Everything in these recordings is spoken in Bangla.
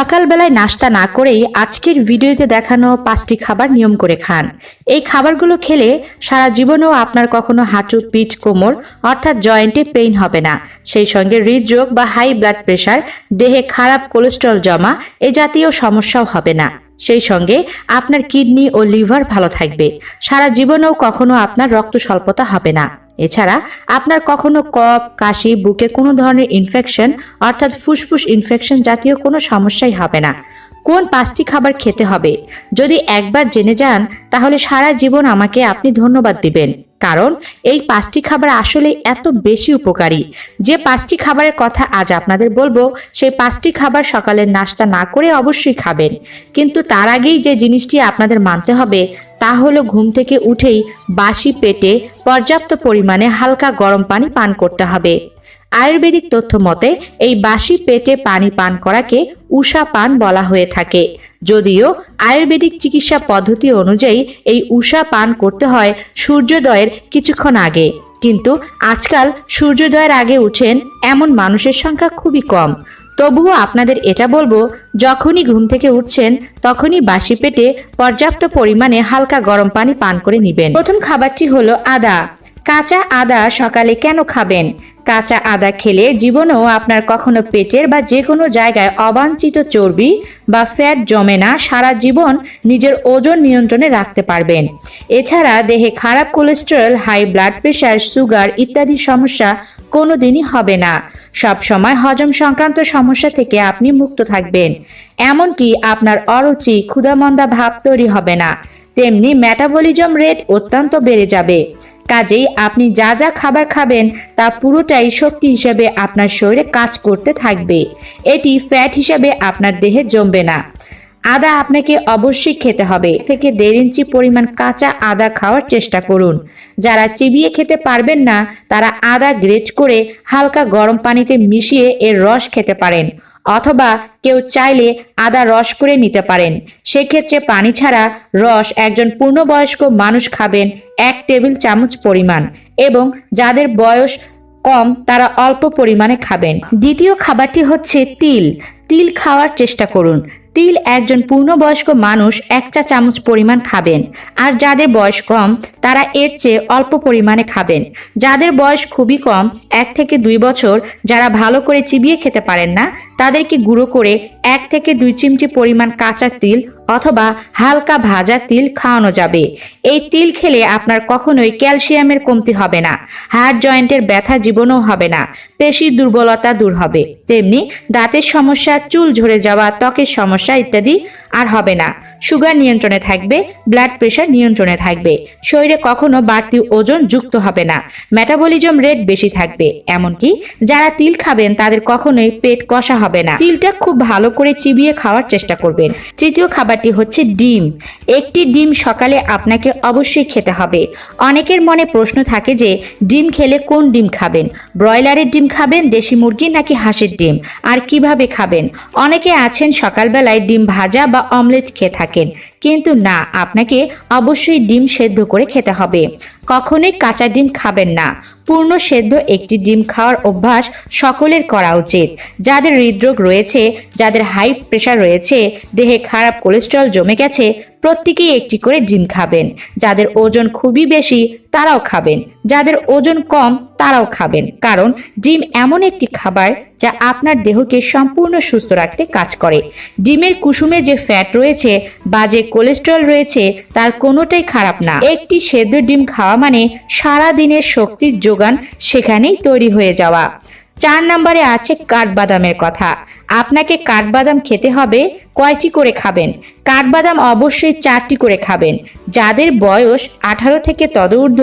সকালবেলায় নাস্তা না করেই আজকের ভিডিওতে দেখানো পাঁচটি খাবার নিয়ম করে খান। এই খাবারগুলো খেলে সারা জীবনেও আপনার কখনো হাঁটু, পিঠ, কোমর অর্থাৎ জয়েন্টে পেইন হবে না। সেই সঙ্গে হৃদরোগ বা হাই ব্লাড প্রেশার দেহে খারাপ কোলেস্ট্রল জমা এ জাতীয় সমস্যাও হবে না। সেই সঙ্গে আপনার কিডনি ও লিভার ভালো থাকবে। সারা জীবনেও কখনো আপনার রক্ত স্বল্পতা হবে না। এছাড়া আপনার কখনো কফ, কাশি, বুকে কোনো ধরনের ইনফেকশন অর্থাৎ ফুসফুস ইনফেকশন জাতীয় কোনো সমস্যাই হবে না। কোন পাঁচটি খাবার খেতে হবে? যদি একবার জেনে যান, তাহলে সারা জীবন আমাকে আপনি ধন্যবাদ দিবেন। কারণ এই পাঁচটি খাবার আসলে এত বেশি উপকারী। যে পাঁচটি খাবারের কথা আজ আপনাদের বলব, সেই পাঁচটি খাবার সকালের নাস্তা না করে অবশ্যই খাবেন। কিন্তু তার আগেই যে জিনিসটি আপনাদের মানতে হবে, তা হলো ঘুম থেকে উঠেই বাসি পেটে পর্যাপ্ত পরিমাণে হালকা গরম পানি পান করতে হবে। আয়ুর্বেদিক তথ্য মতে, এই বাসি পেটে পানি পান করাকে উষা পান বলা হয়ে থাকে। যদিও, আয়ুর্বেদিক চিকিৎসা পদ্ধতি অনুযায়ী এই উষা পান করতে হয় সূর্যোদয়ের কিছুক্ষণ আগে। কিন্তু আজকাল সূর্যোদয়ের আগে উঠেন এমন মানুষের সংখ্যা খুবই কম। তবুও আপনাদের এটা বলব, যখনই ঘুম থেকে উঠছেন, তখনই বাসি পেটে পর্যাপ্ত পরিমাণে হালকা গরম পানি পান করে নেবেন। প্রথম খাবারটি হলো আদা। কাঁচা আদা সকালে কেন খাবেন? কাঁচা আদা খেলে জীবনেও আপনার কখনো পেটের বা যে কোনো জায়গায় অবাঞ্ছিত চর্বি বা ফ্যাট জমে না, সারা জীবন নিজের ওজন নিয়ন্ত্রণে রাখতে পারবেন। এছাড়া দেহে খারাপ cholesterol, high blood pressure sugar ইত্যাদি সমস্যা কোনোদিনই হবে না। সব সময় হজম সংক্রান্ত সমস্যা থেকে আপনি মুক্ত থাকবেন। এমনকি আপনার অরুচি, ক্ষুধামন্দা ভাব তৈরি হবে না। তেমনি মেটাবলিজম রেট অত্যন্ত বেড়ে যাবে। কাজেই আপনি যা যা খাবার খাবেন, তা পুরোটাই শক্তি হিসেবে আপনার শরীরে কাজ করতে থাকবে। এটি ফ্যাট হিসেবে আপনার দেহে জমবে না। আদা আপনাকে অবশ্যই খেতে হবে। থেকে দেড় ইঞ্চি পরিমাণ কাঁচা আদা খাওয়ার চেষ্টা করুন। যারা চিবিয়ে খেতে পারবেন না, তারা আদা গ্রেট করে হালকা গরম পানিতে মিশিয়ে এর রস খেতে পারেন। অথবা কেউ চাইলে আদা রস করে নিতে পারেন। সেক্ষেত্রে পানি ছাড়া রস একজন পূর্ণবয়স্ক মানুষ খাবেন এক টেবিল চামচ পরিমাণ এবং যাদের বয়স কম তারা অল্প পরিমাণে খাবেন। দ্বিতীয় খাবারটি হচ্ছে তিল। তিল খাওয়ার চেষ্টা করুন। তিল একজন পূর্ণবয়স্ক মানুষ এক চা চামচ পরিমাণ খাবেন। আর যাদের বয়স কম, তারা এর চেয়ে অল্প পরিমাণে খাবেন। যাদের বয়স খুবই কম, এক থেকে দুই বছর, যারা ভালো করে চিবিয়ে খেতে পারেন না, তাদেরকে গুঁড়ো করে এক থেকে দুই চিমটি পরিমাণ কাঁচা তিল অথবা হালকা ভাজা তিল খাওয়ানো যাবে। এই তিল খেলে আপনার কখনোই ক্যালসিয়ামের কমতি হবে না, হাড় জয়েন্টের ব্যথা জীবনও হবে না, পেশির দুর্বলতা দূর হবে। তেমনি দাঁতের সমস্যা, চুল ঝরে যাওয়া, ত্বকের সমস্যা ইত্যাদি আর হবে না। সুগার নিয়ন্ত্রণে থাকবে, ব্লাড প্রেশার নিয়ন্ত্রণে থাকবে। শরীরে কখনো বাড়তি ওজন যুক্ত হবে না, মেটাবলিজম রেট বেশি থাকবে। এমনকি যারা তিল খাবেন, তাদের কখনোই পেট কষা হবে না। তিলটা খুব ভালো করে চিবিয়ে খাওয়ার চেষ্টা করবেন। তৃতীয় খাবারটি হচ্ছে ডিম। একটি ডিম সকালে আপনাকে অবশ্যই খেতে হবে। অনেকের মনে প্রশ্ন থাকে যে, ডিম খেলে কোন ডিম খাবেন? ব্রয়লারের ডিম খাবেন, দেশি মুরগি নাকি হাঁসের ডিম? আর কীভাবে খাবেন? অনেকে আছেন সকালবেলায় ডিম ভাজা বা অমলেট খেয়ে থাকেন। কিন্তু না, আপনাকে অবশ্যই ডিম সেদ্ধ করে খেতে হবে। কখনোই কাঁচা ডিম খাবেন না। পূর্ণ সেদ্ধ একটি ডিম খাওয়ার অভ্যাস সকলের করা উচিত। যাদের হৃদরোগ রয়েছে, যাদের হাই প্রেশার রয়েছে, দেহে খারাপ কোলেস্ট্রল জমে গেছে প্রত্যেকেই একটি করে ডিম খাবেন। যাদের ওজন খুবই বেশি, তারাও খাবেন। যাদের ওজন কম, তারাও খাবেন। কারণ ডিম এমন একটি খাবার যা আপনার দেহকে সম্পূর্ণ সুস্থ রাখতে কাজ করে। ডিমের কুসুমে যে ফ্যাট রয়েছে বা যে কোলেস্ট্রল রয়েছে, তার কোনোটাই খারাপ না। একটি সেদ্ধ ডিম খাওয়া মানে সারা দিনের শক্তির যোগান সেখানেই তৈরি হয়ে যাওয়া। চার নম্বরে আছে কাঠবাদামের কথা। আপনাকে কাঠবাদাম খেতে হবে কয়টি করে খাবেন? কাঠবাদাম অবশ্যই চারটি করে খাবেন। যাদের বয়স আঠারো থেকে তদূর্ধ্ব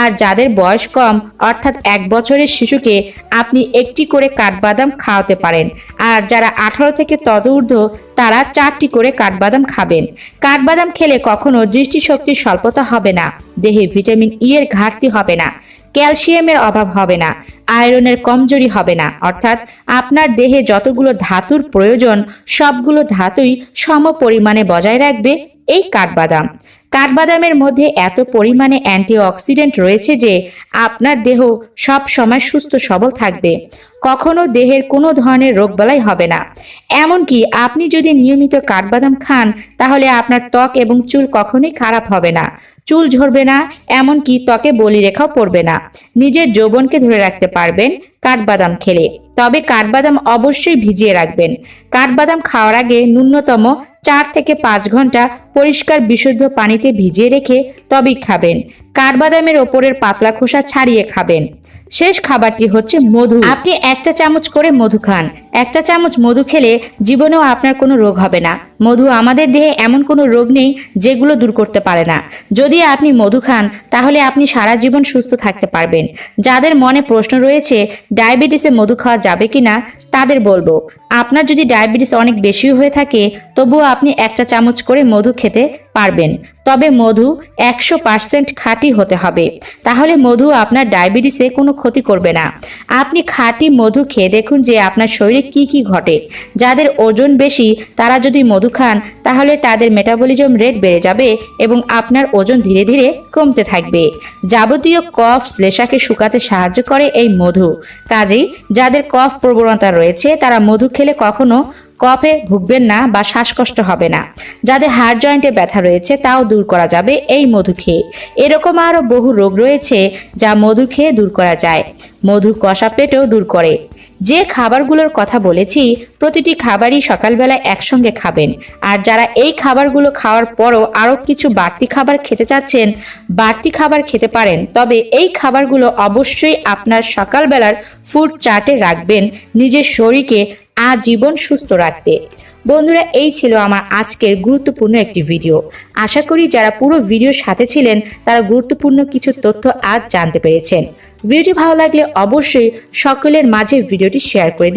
আর যাদের বয়স কম, অর্থাৎ এক বছরের শিশুকে আপনি একটি করে কাঠবাদাম খাওয়াতে পারেন। আর যারা আঠারো থেকে তদূর্ধ্ব, তারা চারটি করে কাঠবাদাম খাবেন। কাঠবাদাম খেলে কখনো দৃষ্টিশক্তির স্বল্পতা হবে না, দেহে ভিটামিন ই এর ঘাটতি হবে না, ক্যালসিয়ামের অভাব হবে না, আয়রনের কমজোরি হবে না, অর্থাৎ আপনার দেহে যতগুলো ধাতুর প্রয়োজন, সবগুলো ধাতুই সম পরিমাণে বজায় রাখবে এই কাঠবাদাম। কাঠবাদামের মধ্যে এত পরিমাণে অ্যান্টিঅক্সিডেন্ট রয়েছে যে আপনার দেহ সব সময় সুস্থ সবল থাকবে। কখনো দেহের কোনো ধরনের রোগবালাই হবে না। এমনকি আপনি যদি নিয়মিত কাঠবাদাম খান, তাহলে আপনার ত্বক এবং চুল কখনোই খারাপ হবে না। চুল ঝরবে না, এমনকি ত্বকে বলিরেখাও পড়বে না। নিজের যৌবনকে ধরে রাখতে পারবেন কাঠবাদাম খেলে। তবে কাঠবাদাম অবশ্যই ভিজিয়ে রাখবেন। কাঠবাদাম খাওয়ার আগে ন্যূনতম চার থেকে পাঁচ ঘণ্টা পরিষ্কার বিশুদ্ধ পানিতে ভিজিয়ে রেখে তবেই খাবেন। কাঠবাদামের ওপরের পাতলা খোসা ছাড়িয়ে খাবেন। শেষ খাবারটি হচ্ছে মধু। আপনি একটা চামচ করে মধু খান। একটা চামচ মধু খেলে জীবনেও আপনার কোনো রোগ হবে না। মধু আমাদের দেহে এমন কোনো রোগ নেই যেগুলো দূর করতে পারে না। যদি আপনি মধু খান, তাহলে আপনি সারা জীবন সুস্থ থাকতে পারবেন। যাদের মনে প্রশ্ন রয়েছে, ডায়াবেটিসে মধু খাওয়া যাবে কি না তাদের বলব আপনার যদি ডায়াবেটিস অনেক বেশি হয়ে থাকে, তবুও আপনি একটা চামচ করে মধু খেতে পারবেন। তবে মধু একশো পার্সেন্ট খাঁটি হতে হবে। তাহলে মধু আপনার ডায়াবেটিসে কোনো ক্ষতি করবে না। আপনি খাঁটি মধু খেয়ে দেখুন যে আপনার শরীরে কি কি ঘটে। যাদের ওজন বেশি, তারা যদি মধু খান, তাহলে তাদের মেটাবলিজম রেট বেড়ে যাবে এবং আপনার ওজন ধীরে ধীরে কমতে থাকবে। যাবতীয় কফ শ্লেষাকে শুকাতে সাহায্য করে এই মধু। কাজেই যাদের কফ প্রবণতা রয়েছে, তারা মধু খেলে কখনো কফে ভুগবেন না বা শ্বাসকষ্ট হবে না। যাদের হাড় জয়েন্টে ব্যথা রয়েছে, তাও দূর করা যাবে এই মধু খেয়ে। এরকম আরও বহু রোগ রয়েছে যা মধু খেয়ে দূর করা যায়। মধু কষা পেটেও দূর করে। যে খাবারগুলোর কথা বলেছি, প্রতিটি খাবারই সকালবেলা একসঙ্গে খাবেন। আর যারা এই খাবারগুলো খাওয়ার পরও আরও কিছু বাড়তি খাবার খেতে চাচ্ছেন, বাড়তি খাবার খেতে পারেন। তবে এই খাবারগুলো অবশ্যই আপনার সকালবেলার ফুড চার্টে রাখবেন। নিজের শরীরকে আজীবন সুস্থ রাখতে। বন্ধুরা, এই ছিল আমার আজকের গুরুত্বপূর্ণ একটি ভিডিও। আশা করি যারা পুরো ভিডিওর সাথে ছিলেন, তারা গুরুত্বপূর্ণ কিছু তথ্য আজ জানতে পেরেছেন। ভিডিও ভালো লাগলে অবশ্যই সকলের মাঝে ভিডিওটি শেয়ার করে দিন।